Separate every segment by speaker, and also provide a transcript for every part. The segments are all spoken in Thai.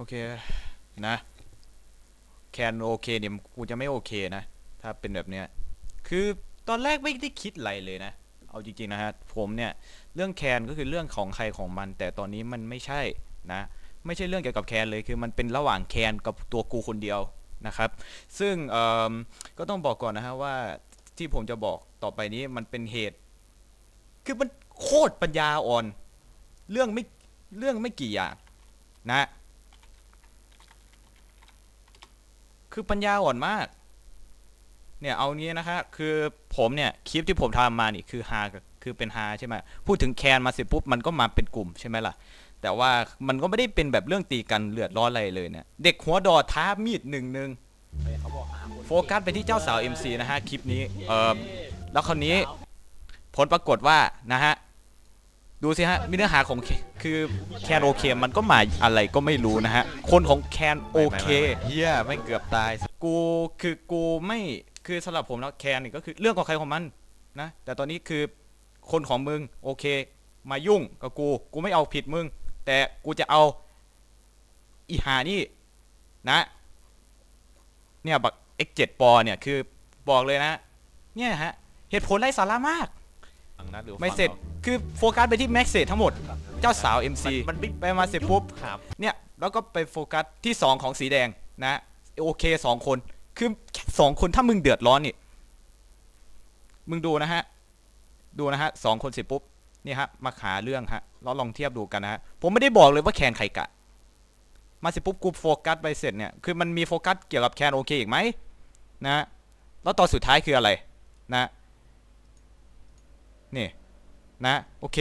Speaker 1: โอเคนะแคนโอเคเนี่ยกูจะไม่โอเคนะ ถ้าเป็นแบบเนี้ยคือตอนแรกไม่ได้คิดอะไรเลยนะ เอาจริงๆนะฮะผมเนี่ยเรื่องแคนก็คือเรื่องของใครของมัน แต่ตอนนี้มันไม่ใช่นะไม่ใช่เรื่องเกี่ยวกับแคนเลยคือมันเป็นระหว่างแคนกับตัวกูคนเดียวนะครับ ซึ่งก็ต้องบอกก่อนนะฮะว่าที่ผมจะบอกต่อไปนี้มันเป็นเหตุ คือมันโคตรปัญญาอ่อน เรื่องไม่เรื่องไม่กี่อย่างนะ คือปัญญาอ่อนมาก เนี่ยเอางี้นะคะ คือผมเนี่ยคลิปที่ผมทำมานี่คือฮาคือเป็นฮาใช่ไหมพูดถึงแคนมาเสร็จปุ๊บมันก็มาเป็นกลุ่มใช่ไหมล่ะ แต่ว่ามันก็ไม่ได้เป็นแบบเรื่องตีกันเลือดร้อนอะไรเลยเนี่ยเด็กหัวดอท้ามีดหนึ่งหนึ่งโฟกัสไปที่เจ้าสาว MC นะฮะคลิปนี้เออแล้วคราวนี้ผลปรากฏว่านะฮะ ดูสิฮะมีเนื้อหาของคือแคนโอเคมันก็มาอะไรก็ไม่รู้นะฮะ คนของแคนโอเค
Speaker 2: เฮียไม่งเกือบตาย
Speaker 1: กูคือกูไม่คือสำหรับผมแล้วแคนนี่ก็คือเรื่องของใครของมันนะแต่ตอนนี้คือคนของมึงโอเค มายุ่งกับกู กูไม่เอาผิดมึง แต่กูจะเอาอีหานี่นะ เนี่ยบัก X7 ปอเนี่ยคือบอกเลยนะ เนี่ยฮะ เหตุผลไร้สาระมาก
Speaker 2: ฝั่ง นั้นหรือ
Speaker 1: ไม่เสร็จ คือโฟกัสไปที่แม็กเซทั้งหมด เจ้าสาว MC
Speaker 2: มันไม่
Speaker 1: ไปมาเสร็จปุ๊บ
Speaker 2: ครับ
Speaker 1: เนี่ย แล้วก็ไปโฟกัสที่ 2 ของสีแดงนะ โอเคสองคน คือแค่สองคนถ้ามึงเดือดร้อนนี่ มึงดูนะฮะ ดูนะฮะสองคนเสร็จปุ๊บ นี่ฮะ มาหาเรื่องฮะ เราลองเทียบดูกันนะฮะ ผมไม่ได้บอกเลยว่าแคนใครกะ มาเสร็จปุ๊บกูโฟกัสไปเสร็จเนี่ย คือมันมีโฟกัสเกี่ยวกับแคนโอเคอีกไหมนะ แล้วตอนสุดท้ายคืออะไรนะ นี่นะโอเค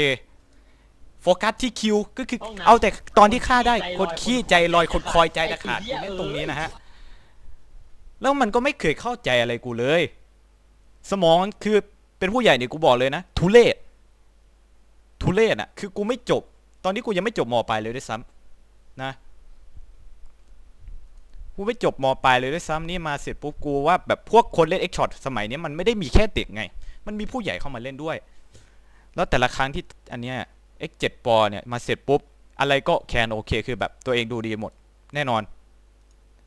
Speaker 1: โฟกัสที่คิวก็คือ
Speaker 3: ห้องน้ำ
Speaker 1: เอาแต่ตอนที่ฆ่าได้
Speaker 3: ใจลอย
Speaker 1: คนขี้ใจลอยคนคอยใจจะขาดกูเล่นตรงนี้นะฮะแล้วมันก็ไม่เคยเข้าใจอะไรกูเลย สมองคือเป็นผู้ใหญ่เนี่ยกูบอกเลยนะทุเลศทุเลศอะคือกูไม่จบ ตอนนี้กูยังไม่จบมปลายเลยด้วยซ้ำนะกูไม่จบมปลายเลยด้วยซ้ำนี่มาเสร็จปุ๊บกูว่าแบบพวกคนเล่นเอ็กช็อตสมัยนี้มันไม่ได้มีแค่เด็กไง มันมีผู้ใหญ่เข้ามาเล่นด้วย แล้วแต่ละครั้งที่อันเนี้ย X7 ปอเนี่ยมาเสร็จปุ๊บ อะไรก็แคนโอเคคือแบบตัวเองดูดีหมด แน่นอน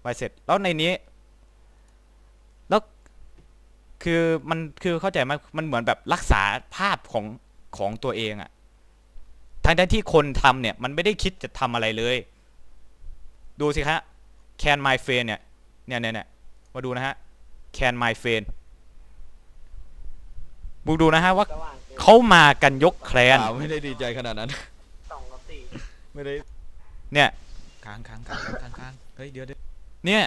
Speaker 1: ไปเสร็จแล้วในนี้แล้วคือมันคือเข้าใจไหมมันเหมือนแบบรักษาภาพของของตัวเองอะทั้งทั้งที่คนทำเนี่ย มันไม่ได้คิดจะทำอะไรเลย ดูสิฮะ can my friend เนี่ยเนี่ยเนี่ยเนี่ยมาดูนะฮะ can my friend บุกดูนะฮะว่า
Speaker 3: เกิน
Speaker 1: เขามากันยกแคลน
Speaker 2: เปล่าไม่ได้ดีใจขนาดนั้น
Speaker 3: สองกับสี่
Speaker 2: ไม่ได้
Speaker 1: เนี่ย ค้างค้างค้างค้างค้างเฮ้ยเดี๋ยวเดี๋ยวเนี่ย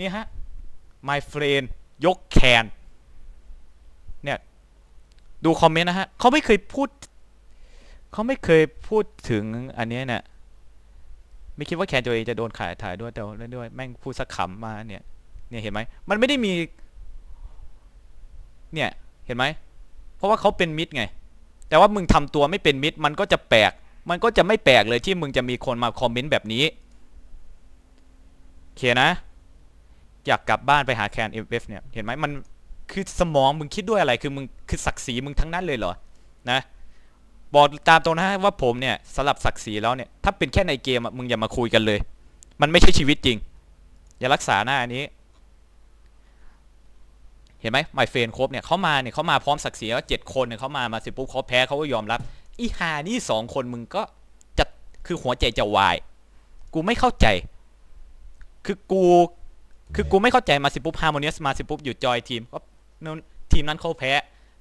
Speaker 1: นี่ฮะ my friend ยกแคนเนี่ย ดูคอมเมนต์นะฮะ เขาไม่เคยพูด เขาไม่เคยพูดถึงอันเนี้ยเนี่ย ไม่คิดว่าแคนตัวเองจะโดนขายถ่ายด้วยแต่ว่าเล่นด้วย แม่งพูดสักขำมาเนี่ย เนี่ยเห็นไหม มันไม่ได้มี เนี่ย เห็นไหม เพราะว่าเขาเป็นมิตรไง แต่ว่ามึงทำตัวไม่เป็นมิตร มันก็จะแปลก มันก็จะไม่แปลกเลยที่มึงจะมีคนมาคอมเมนต์แบบนี้โอเคนะ อยากกลับบ้านไปหาแคนเอฟเนี่ย เห็นไหมมันคือสมองมึงคิดด้วยอะไร คือมึงคือศักดิ์ศรีมึงทั้งนั้นเลยเหรอ นะบอกตามตรงนะว่าผมเนี่ยสลับศักดิ์ศรีแล้วเนี่ยถ้าเป็นแค่ในเกมอะมึงอย่ามาคุยกันเลย มันไม่ใช่ชีวิตจริง อย่ารักษาหน้าอันนี้ เห็นไหมไมเฟนครบเนี่ยเขามาเนี่ยเขามาพร้อมศักดิ์ศรีแล้วเจ็ดคนเนี่ยเขามามาสิปุ๊บเขาแพ้เขาก็ยอมรับอีหานี่สองคนมึงก็จะคือหัวใจจะวาย กูไม่เข้าใจ คือกูคือกูไม่เข้าใจมาสิปุ๊บฮาร์โมเนียสมาสิปุ๊บอยู่จอยทีมก็ทีมนั้นเขาแพ้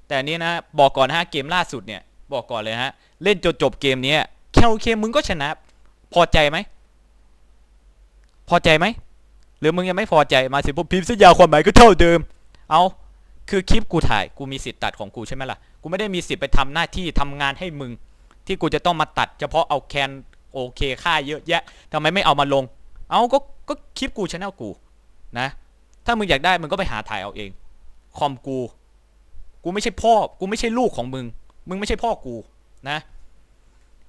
Speaker 1: แต่นนี้นะบอกก่อนฮะเกมล่าสุดเนี่ย บอกก่อนเลยฮะ เล่นจนจบเกมนี้แค่โอเคมึงก็ชนะ พอใจไหม พอใจไหม หรือมึงยังไม่พอใจมาสิปุ๊บพิมพ์สัญญาความหมายก็เท่าเดิม เอาคือคลิปกูถ่ายกูมีสิทธิ์ตัดของกูใช่ไหมล่ะกูไม่ได้มีสิทธิ์ไปทำหน้าที่ทำงานให้มึง ที่กูจะต้องมาตัด เฉพาะเอาแคนโอเคค่าเยอะแยะทำไมไม่เอามาลง เอาก็ก็คลิปกูชแนลกูนะ ถ้ามึงอยากได้มึงก็ไปหาถ่ายเอาเองคอมกู กูไม่ใช่พ่อ กูไม่ใช่ลูกของมึง มึงไม่ใช่พ่อกูนะ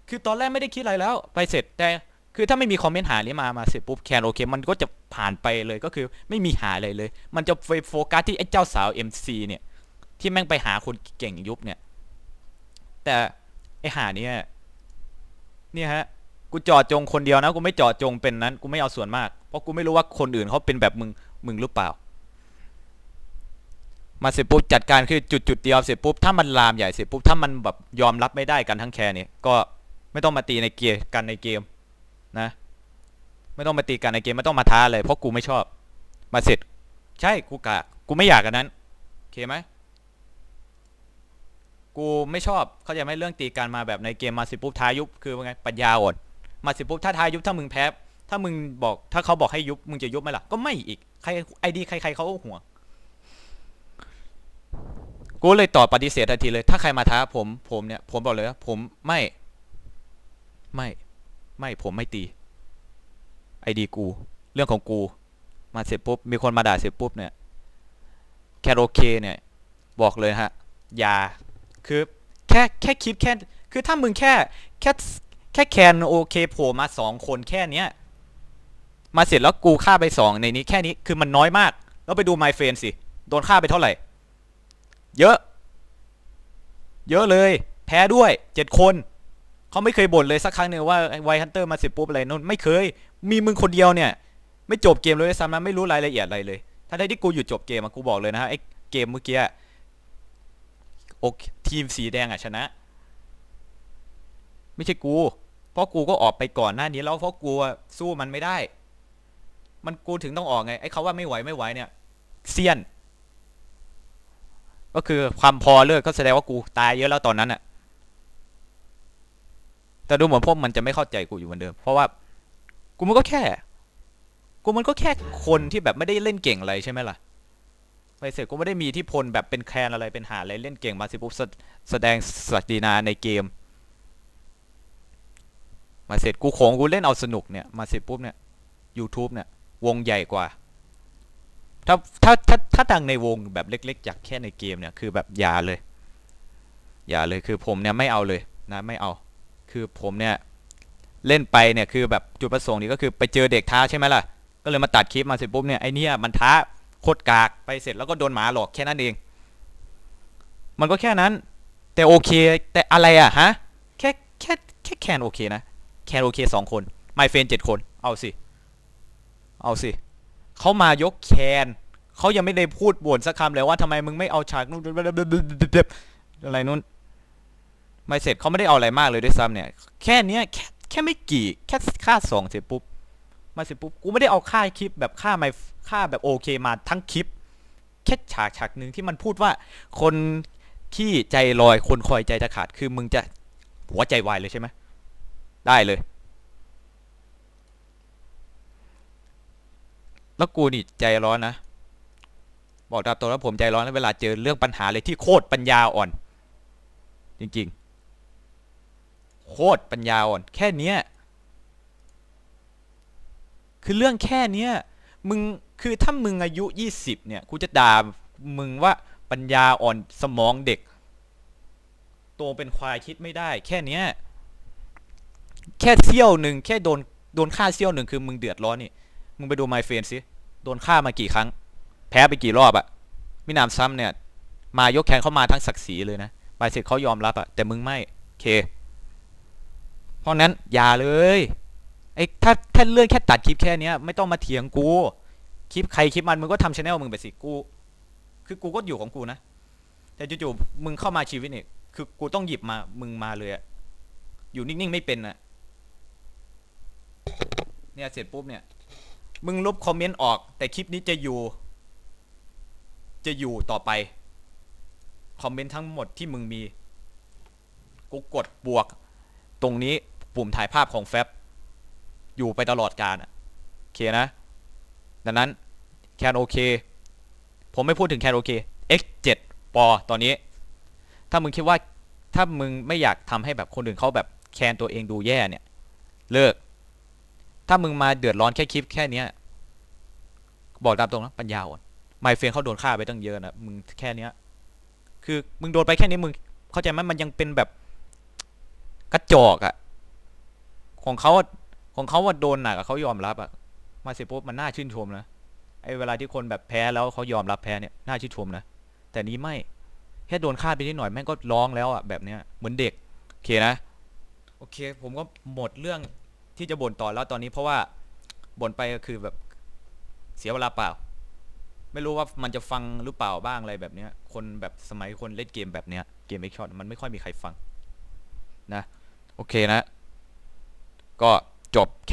Speaker 1: คือตอนแรกไม่ได้คิดอะไรแล้ว ไปเสร็จแต่ คือถ้าไม่มีคอมเมนต์หานี้มามาเสร็จปุ๊บแคนโอเคมันก็จะผ่านไปเลยก็คือไม่มีหาอะไรเลย มันจะไปโฟกัสที่ไอ้เจ้าสาว MC เนี่ย ที่แม่งไปหาคนเก่งยุบเนี่ย แต่ไอ้หาเนี่ยเนี่ยฮะกูจาะจงคนเดียวนะกูไม่จาะจงเป็นนั้นกูไม่เอาส่วนมาก เพราะกูไม่รู้ว่าคนอื่นเขาเป็นแบบมึงมึงหรือเปล่า มาเสร็จปุ๊บจัดการคือจุดจุดเดียวเสร็จปุ๊บถ้ามันลามใหญ่เสร็จปุ๊บถ้ามันแบบยอมรับไม่ได้กันทั้งแคร์เนี่ยก็ไม่ต้องมาตีในเกมกันในเกม นะ ไม่ต้องมาตีกันในเกมไม่ต้องมาท้าเลยเพราะกูไม่ชอบ มาเสร็จ ใช่กูกะกูไม่อยากกันนั้นโอเคไหมกูไม่ชอบเขาจะไม่เรื่องตีกันมาแบบในเกมมาสิปุ๊บท้ายุบคือว่าไงปัญญาอ่อนมาสิปุ๊บถ้าท้ายุบถ้ามึงแพ้ถ้ามึงบอกถ้าเขาบอกให้ยุบมึงจะยุบไหมล่ะก็ไม่อีกใครไอดีใครๆเขาห่วงกูเลยตอบปฏิเสธทันทีเลย ถ้าใครมาท้าผมผมเนี่ย ผมบอกเลยว่าผมไม่ ไม่ ไม่ผมไม่ตีไอดีกู เรื่องของกู มาเสร็จปุ๊บ มีคนมาด่าเสร็จปุ๊บเนี่ย แคโรเคเนี่ย บอกเลยฮะ อย่า คือแค่แค่คิดแค่ คือถ้ามึงแค่แค่แค่แคนโอเคโผล่มาสองคนแค่เนี้ย มาเสร็จแล้วกูฆ่าไปสองในนี้แค่นี้คือมันน้อยมาก แล้วไปดู My f r ฟ e สิ โดนฆ่าไปเท่าไหร่ เยอะ เยอะเลย แพ้ด้วยเจ็ดคน เขาไม่เคยบ่นเลยสักครั้งหนึ่งว่าไวฮันเตอร์มาเสร็จปุ๊บอะไรนู่นไม่เคย มีมึงคนเดียวเนี่ย ไม่จบเกมเลยด้วยซ้ำนะไม่รู้รายละเอียดอะไรเลย ถ้าได้ที่กูหยุดจบเกมกูบอกเลยนะฮะไอ้เกมเมื่อกี้โอเคทีมสีแดงอะชนะ ไม่ใช่กู เพราะกูก็ออกไปก่อนหน้านี้แล้วเพราะกูสู้มันไม่ได้ มันกูถึงต้องออกไงไอ้เขาว่าไม่ไหวไม่ไหวเนี่ยเซียน ก็คือความพอเลือดก็แสดงว่ากูตายเยอะแล้วตอนนั้นอะ แต่ดูเหมือนพวกมันจะไม่เข้าใจกูอยู่เหมือนเดิม เพราะว่ากูมันก็แค่ กูมันก็แค่คนที่แบบไม่ได้เล่นเก่งอะไรใช่ไหมล่ะไปเสร็จกูไม่ได้มีที่พลแบบเป็นแคนอะไรเป็นหาอะไรเล่นเก่งมาสิปุ๊บแสแสดงศักดินาในเกม มาเสร็จกูโขงกูเล่นเอาสนุกเนี่ยมาเสร็จปุ๊บเนี่ย YouTube เนี่ยวงใหญ่กว่า ถ้าถ้าถ้าถ้าดังในวงแบบเล็ก ๆ จากแค่ในเกมเนี่ยคือแบบอย่าเลย อย่าเลยคือผมเนี่ยไม่เอาเลยนะไม่เอา คือผมเนี่ยเล่นไปเนี่ยคือแบบจุดประสงค์นี่ก็คือไปเจอเด็กท้าใช่ไหมล่ะ ก็เลยมาตัดคลิปมาเสร็จปุ๊บเนี่ยไอเนี่ยมันท้าโคตรกากไปเสร็จแล้วก็โดนหมาหลอกแค่นั้นเอง มันก็แค่นั้น แต่โอเคแต่อะไรอะฮะแค่แค่แค่แคนโอเคนะแคนโอเคสองคนไมเฟนเจ็ดคนเอาสิ เอาสิเขามายกแคนเขายังไม่ได้พูดบ่นสักคำเลยว่าทำไมมึงไม่เอาฉากนู่นอะไรนู่น ไม่เสร็จเขาไม่ได้เอาอะไรมากเลยด้วยซ้ำเนี่ย แค่เนี้ยแค่แค่ไม่กี่แค่ค่าสองเสร็จปุ๊บมาเสร็จปุ๊บกูไม่ได้เอาค่าคลิปแบบค่าไม่ค่าแบบโอเคมาทั้งคลิปแค่ฉากฉากหนึ่งที่มันพูดว่า คนที่ใจลอยคนคอยใจจะขาดคือมึงจะหัวใจวายเลยใช่ไหมได้เลย แล้วกูนี่ใจร้อนนะ บอกตามตรงแล้วผมใจร้อนนะเวลาเจอเรื่องปัญหาเลยที่โคตรปัญญาอ่อน จริง ๆ โคตรปัญญาอ่อนแค่เนี้ยคือเรื่องแค่เนี้ยมึงคือถ้ามึงอายุยี่สิบเนี่ยกูจะด่ามึงว่าปัญญาอ่อนสมองเด็กโตเป็นควายคิดไม่ได้ แค่เนี้ยแค่เสี้ยวหนึ่งแค่โดนโดนฆ่าเสี้ยวหนึ่งคือมึงเดือดร้อนนี่มึงไปดูไมเฟนสิโดนฆ่ามากี่ครั้ง แพ้ไปกี่รอบอะมินามซ้ำเนี่ย มายกแขนเข้ามาทั้งศักดิ์ศรีเลยนะบายเสร็จเขายอมรับอะแต่มึงไม่ เค เพราะนั้นอย่าเลยไอ้ถ้าถ้าเรื่องแค่ตัดคลิปแค่เนี้ยไม่ต้องมาเถียงกูคลิปใครคลิปมันมึงก็ทำชแนลมึงไปสิกู คือกูก็อยู่ของกูนะ แต่จู่ๆมึงเข้ามาชีวิตเนี่ยคือกูต้องหยิบมามึงมาเลยอะอยู่นิ่งๆไม่เป็นอะเนี่ยเสร็จปุ๊บเนี่ย มึงลบคอมเมนต์ออก แต่คลิปนี้จะอยู่ จะอยู่ต่อไป คอมเมนต์ทั้งหมดที่มึงมี กูกดบวก ตรงนี้ ปุ่มถ่ายภาพของแฟบอยู่ไปตลอดการอะโอเคนะ ดังนั้นแคนโอเค ผมไม่พูดถึงแคนโอเค X7 ปอตอนนี้ ถ้ามึงคิดว่าถ้ามึงไม่อยากทำให้แบบคนอื่นเขาแบบแคนตัวเองดูแย่เนี่ย เลิก ถ้ามึงมาเดือดร้อนแค่คลิปแค่เนี้ย บอกตามตรงนะปัญญาอ่อนไมเฟนเขาโดนฆ่าไปตั้งเยอะนะมึงแค่เนี้ย คือมึงโดนไปแค่นี้มึง เข้าใจไหมมันยังเป็นแบบกระจอกอะ ของเขาของเขาว่าโดนหนักอะเขายอมรับอะมาเสร็จปุ๊บมันน่าชื่นชมนะไอ้เวลาที่คนแบบแพ้แล้วเขายอมรับแพ้เนี่ยน่าชื่นชมนะแต่นี้ไม่แค่โดนฆ่าไปนิดหน่อยแม่งก็ร้องแล้วอะแบบเนี้ยเหมือนเด็กโอเคนะโอเค ผมก็หมดเรื่องที่จะบ่นต่อแล้วตอนนี้เพราะว่าบ่นไปก็คือแบบเสียเวลาเปล่า ไม่รู้ว่ามันจะฟังหรือเปล่าบ้างอะไรแบบเนี้ย คนแบบสมัยคนเล่นเกมแบบเนี้ยเกมเอ็กช็อตมันไม่ค่อยมีใครฟังนะ โอเคนะ ก็จบแค่